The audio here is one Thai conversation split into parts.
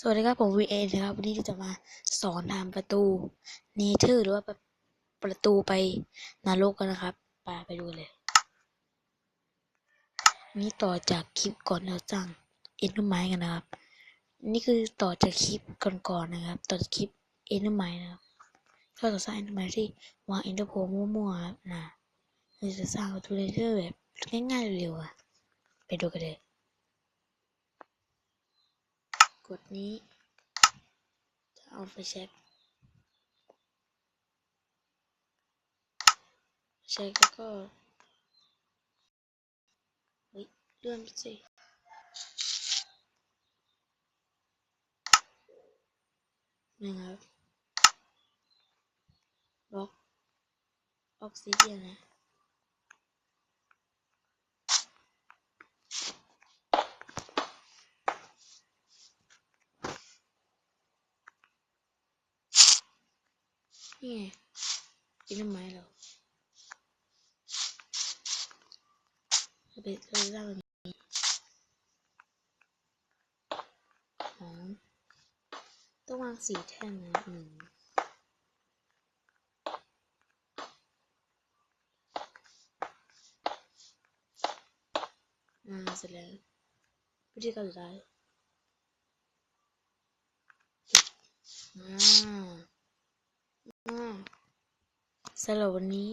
สวัสดีครับผมวีเอนะครับ วันนี้เราจะมาสอนทำประตูเนเธอร์หรือว่าประตูไปนรกกันนะครับไปไปดูเลย นี่ต่อจากคลิปก่อนเราสร้างเอ็นไม้กันนะครับ นี่คือต่อจากคลิปก่อนๆนะครับ ต่อจากคลิปเอ็นไม้นะครับก็จะสร้างเอ็นไม้ที่วางเอ็นเตอร์โพมั่วๆครับนะเราจะสร้างประตูเนเธอร์แบบง่ายๆเร็วๆอะไปดูกันเลย กดนี้ จะเอาไฟแช็กแช็กแล้วก็เฮ้ยเลื่อนสินะครับบล็อกออกซิเดียนนะ นี่ไงกินน้ำไม้เราเราไปเราเล่าแบบนี้หอมต้องวางสีแท่งนะหนึ่งอ่าเสร็จแล้ววิธีการสุดท้ายอ่า สำหรับวันนี้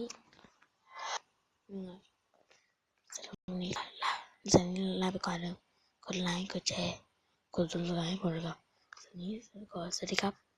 สำหรับวันนี้ลาลาสำหรับวันนี้ลาไปก่อนเลยกดไลค์ กดแชร์ กดติดตามให้ผมด้วยครับสำหรับวันนี้ขอสวัสดีครับ